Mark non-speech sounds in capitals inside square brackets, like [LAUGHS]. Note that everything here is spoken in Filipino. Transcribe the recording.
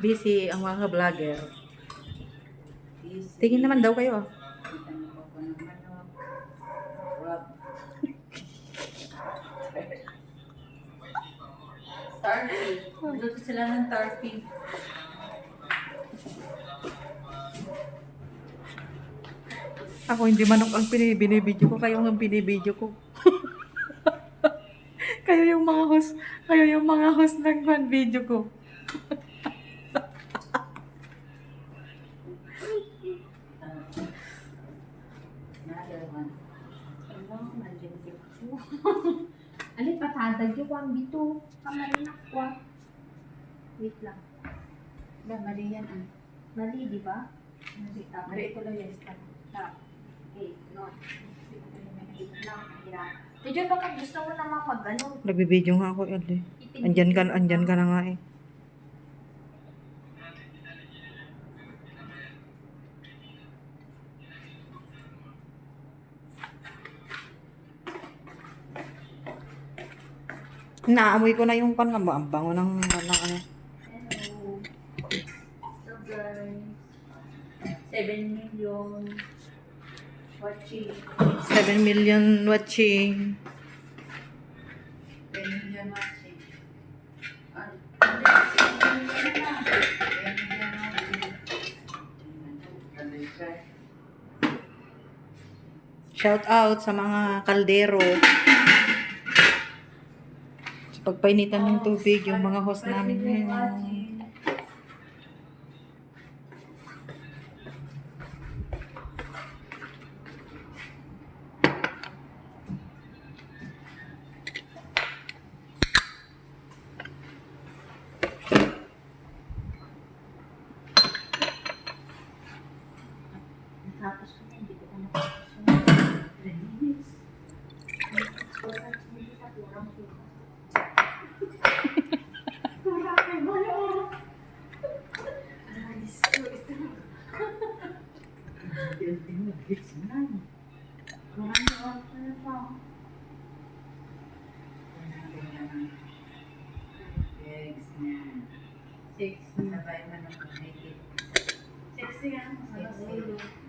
Busy ang mga vlogger. Tingin naman daw kayo. Tarpy. Luto sila ng tarpy. Ako hindi manok ang pinibinibidyo ko, kayo ang pinibidyo ko. [LAUGHS] kayo yung mga host, kayo yung mga host ng fan video ko. [LAUGHS] Ko. Alit patadag yung kwan dito. Kamali na kwan. Wait lang. Ba, mali yan ah. Mali, di ba? Mali, tama. Mali ito lang yan. Stop. Medyo baka gusto mo naman mag ano. Nagbibideo nga ako, Elde. Andyan ka, andyan ka na nga eh. Naamoy ko na yung pan nga ba? Ang bango ng, ng ano. Hello. So guys, 7 million watching. 7 million watching. Ten million watching. Ano? Ten million watching. Shout out sa mga kaldero. Sa pagpainitan ng tubig, yung mga host namin ngayon. Tapos ko na, hindi ko pa natapos yung 3 minutes. Eggs na. Six. Sabay man ang pagkain. Sexy ah. Sexy.